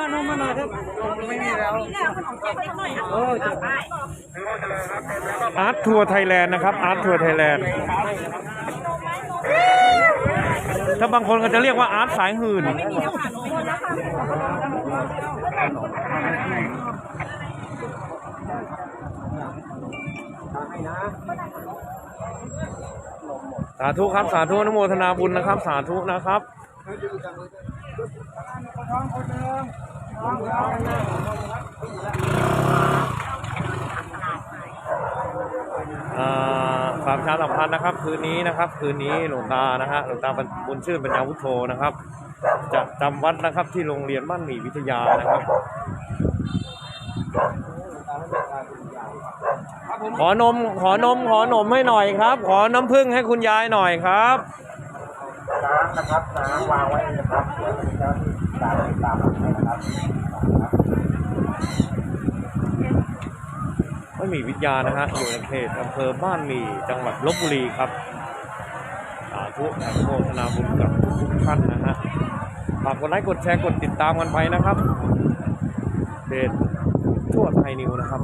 มานมมาหน่อยครับไม่มีแล้วเออจะอาร์ตทัวร์ไทยแลนด์นะครับอาร์ตทัวร์ไทยแลนด์ถ้าบางคนก็จะเรียกว่าอาร์ตสายหื่นสาธุครับสาธุนโมทนาบุญนะครับ สาธุนะครับ อ่าฝากประชาสัมพันธ์นะครับ คืนนี้นะครับ คืนนี้หลวงตานะฮะหลวงตาบุญชื่นปัญญาวุฒโธนะครับ จะจำวัดนะครับที่โรงเรียนบ้านหมี่วิทยานะครับขอนมขอนมขอนมให้หน่อยครับ ขอน้ำผึ้งให้คุณยายหน่อยครับ น้ำนะครับน้ำวางไว้นะครับเดี๋ยวเจ้าที่ตามตามให้นะครับบ้านหมี่วิทยานะฮะอยู่ในเขตอำเภอบ้านหมี่จังหวัดลบบุรีครับสาธุอนุโมทนาบุญกับทุกท่านนะฮะฝากกดไลค์กดแชร์กดติดตามกันไปนะครับเพจทั่วไทยนิวนะครับ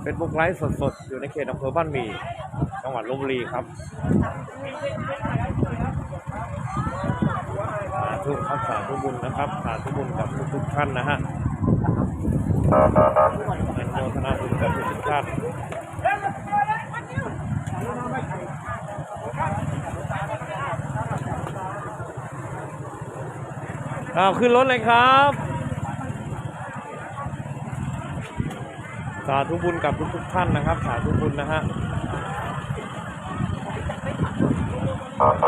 เฟซบุ๊กไลฟ์สดๆ อยู่ในเขตอำเภอบ้านหมี่ จังหวัดลบบุรีครับสาธุครับสาธุบุญนะครับสาธุบุญกับทุกๆท่านนะฮะเป็นโมทนาบุญกับทุกท่านอ้าวขึ้นรถเลยครับ สาธุบุญกับทุกทุกๆท่านนะครับ สาธุบุญนะฮะ uh-huh.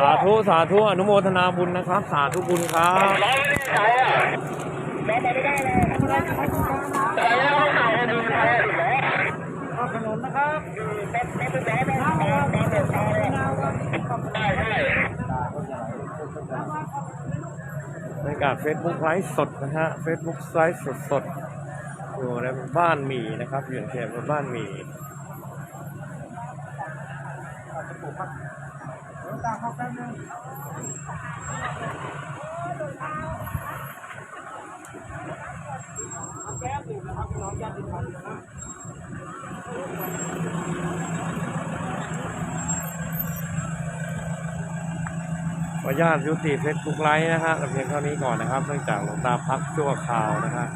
สาธุสาธุอนุโมทนาบุญนะครับ สาธุบุญครับขนมนะครั บบรรยากาศเฟซบุ๊กไลฟ์สดนะฮะเฟซบุ๊กไลฟ์สดสดๆอยู่ในบ้านหมีนะครับ อยู่ในเขตบ้านหมีตาเขาแป๊บนึง อนุญาตยุติเฟซบุ๊กไลฟ์นะฮะแต่เพียงเท่านี้ก่อนนะครับ เนื่องจากหลวงตาพักชั่วคราวนะฮะ